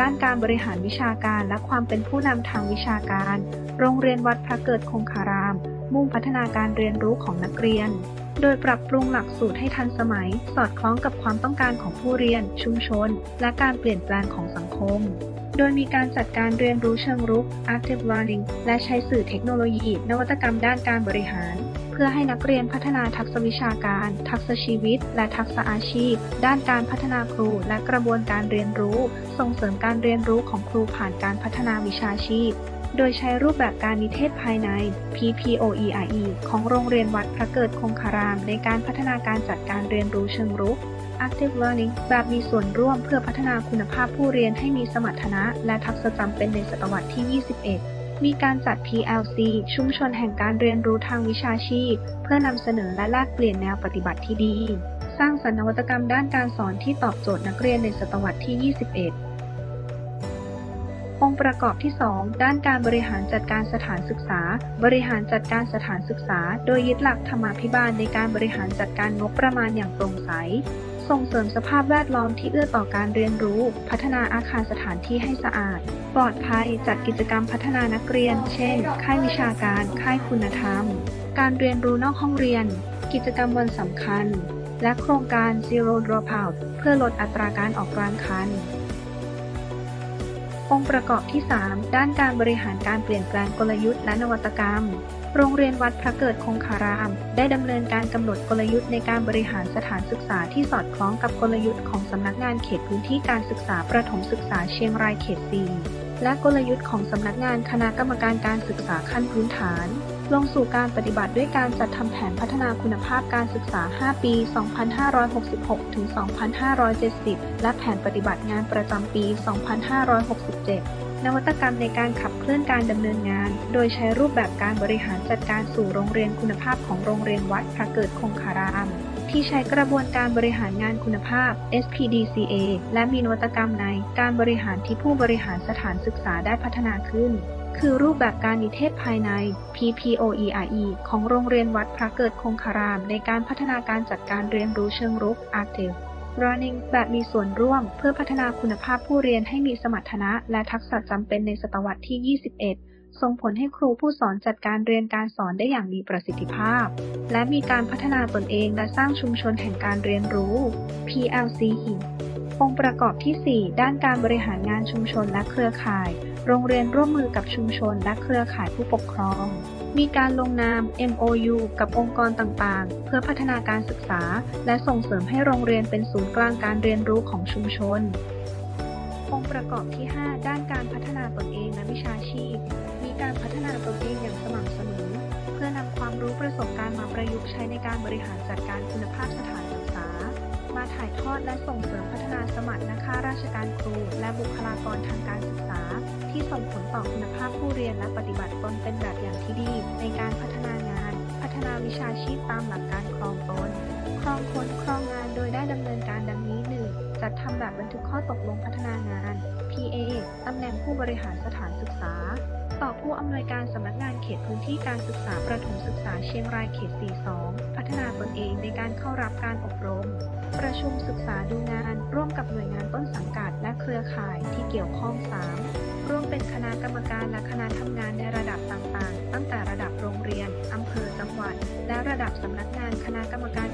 ด้านการบริหารวิชาการและความเป็นผู้นำทางวิชาการ โรงเรียนวัดพระเกิดคงคาราม มุ่งพัฒนาการเรียนรู้ของนักเรียน โดยปรับปรุงหลักสูตรให้ทันสมัย สอดคล้องกับความต้องการของผู้เรียน ชุมชน และการเปลี่ยนแปลงของสังคม โดยมีการจัดการเรียนรู้เชิงรุก active learning และใช้สื่อเทคโนโลยี นวัตกรรมด้านการบริหาร พื่อให้นักเรียนพัฒนาทักษะวิชาการ ทักษะชีวิต และทักษะอาชีพ ด้านการพัฒนาครู และกระบวนการเรียนรู้ ส่งเสริมการเรียนรู้ของครูผ่านการพัฒนาวิชาชีพ โดยใช้รูปแบบการนิเทศภายใน PPOERE ของโรงเรียนวัดพระเกิดคงคาราม ในการพัฒนาการจัดการเรียนรู้เชิงรุก Active Learning แบบมีส่วนร่วมเพื่อพัฒนาคุณภาพผู้เรียนให้มีสมรรถนะ และทักษะจำเป็นในศตวรรษที่ 21 มีการจัด PLC ชุมชนแห่งการเรียนรู้ทางวิชาชีพ เพื่อนำเสนอและแลกเปลี่ยนแนวปฏิบัติที่ดี สร้างสรรค์นวัตกรรมด้านการสอนที่ตอบโจทย์นักเรียนในศตวรรษที่ 21 องค์ประกอบที่ 2 ด้านการบริหารจัดการสถานศึกษา บริหารจัดการสถานศึกษา โดยยึดหลักธรรมาภิบาลในการบริหารจัดการงบประมาณอย่างโปร่งใส ส่งเสริมสภาพแวดล้อมที่เอื้อต่อการเรียนรู้ พัฒนาอาคารสถานที่ให้สะอาด ปลอดภัยจัดกิจกรรมพัฒนานักเรียน เช่น ค่ายวิชาการ ค่ายคุณธรรม การเรียนรู้นอกห้องเรียน กิจกรรมวันสำคัญ และโครงการ Zero Dropout เพื่อลดอัตราการออกกลางคัน องค์ประกอบที่ 3 ด้านการบริหารการเปลี่ยนแปลงกลยุทธ์และนวัตกรรม โรงเรียนวัดพระเกิดคงคาราม ได้ดำเนินการกำหนดกลยุทธ์ในการบริหารสถานศึกษาที่สอดคล้องกับกลยุทธ์ของสำนักงานเขตพื้นที่การศึกษาประถมศึกษาเชียงรายเขต 4 และกลยุทธ์ของสำนักงานคณะกรรมการการศึกษาขั้นพื้นฐาน ลงสู่การปฏิบัติด้วยการจัดทำแผนพัฒนาคุณภาพการศึกษา 5 ปี 2566 ถึง 2570 และแผนปฏิบัติงานประจำปี 2567 นวัตกรรมในการขับเคลื่อนการดำเนินงาน โดยใช้รูปแบบการบริหารจัดการสู่โรงเรียนคุณภาพของโรงเรียนวัดพระเกิดคงคาราม ที่ใช้กระบวนการบริหารงานคุณภาพ SPDCA และมีนวัตกรรมในการบริหารที่ผู้บริหารสถานศึกษาได้พัฒนาขึ้น คือรูปแบบการนิเทศภายใน PPOERE ของโรงเรียนวัดพระเกิดคงคาราม ในการพัฒนาการจัดการเรียนรู้เชิงรุก Active Running แบบมีส่วนร่วมเพื่อพัฒนาคุณภาพผู้เรียนให้มีสมรรถนะ และทักษะจำเป็นในศตวรรษที่ 21 ส่งผลให้ครูผู้สอนจัดการเรียนการสอนได้อย่างมีประสิทธิภาพ และมีการพัฒนาตนเองและสร้างชุมชนแห่งการเรียนรู้ PLC องค์ประกอบที่ 4 ด้านการบริหารงานชุมชนและเครือข่าย โรงเรียนร่วมมือกับชุมชนและเครือข่ายผู้ปกครอง มีการลงนาม MOU กับองค์กรต่างๆ เพื่อพัฒนาการศึกษา และส่งเสริมให้โรงเรียนเป็นศูนย์กลางการเรียนรู้ของชุมชน องค์ประกอบที่ 5 ด้านการพัฒนาตนเองและวิชาชีพ ประยุกต์ใช้ในการบริหารจัดการคุณภาพสถานศึกษา มาถ่ายทอดและส่งเสริมพัฒนาสมรรถนะข้าราชการครู และบุคลากรทางการศึกษา ที่ส่งผลต่อคุณภาพผู้เรียนและปฏิบัติตนเป็นแบบอย่างที่ดี ในการพัฒนางาน พัฒนาวิชาชีพตามหลักการครองตน ครองคนครองงานโดยได้ดำเนินการดังนี้ จัดทำแบบบันทึกข้อตกลงพัฒนางาน PA ตำแหน่งผู้บริหารสถานศึกษา ต่อผู้อำนวยการสำนักงานเขตพื้นที่การศึกษาประถมศึกษาเชียงรายเขต 42 พัฒนาตนเองในการเข้ารับการอบรม ประชุมศึกษาดูงาน ร่วมกับหน่วยงานต้นสังกัดและเครือข่ายที่เกี่ยวข้อง 3. ร่วมเป็นคณะกรรมการและคณะทำงานในระดับต่างๆ ตั้งแต่ระดับโรงเรียนอำเภอจังหวัด และระดับสำนักงานคณะกรรมการ